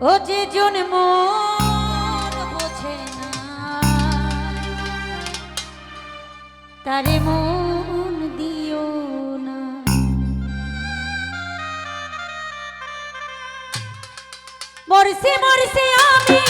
ও যে জন্ম বোঝে না। তারে মন দিও না। মরছে মরছে আমি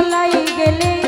পলাই গেলে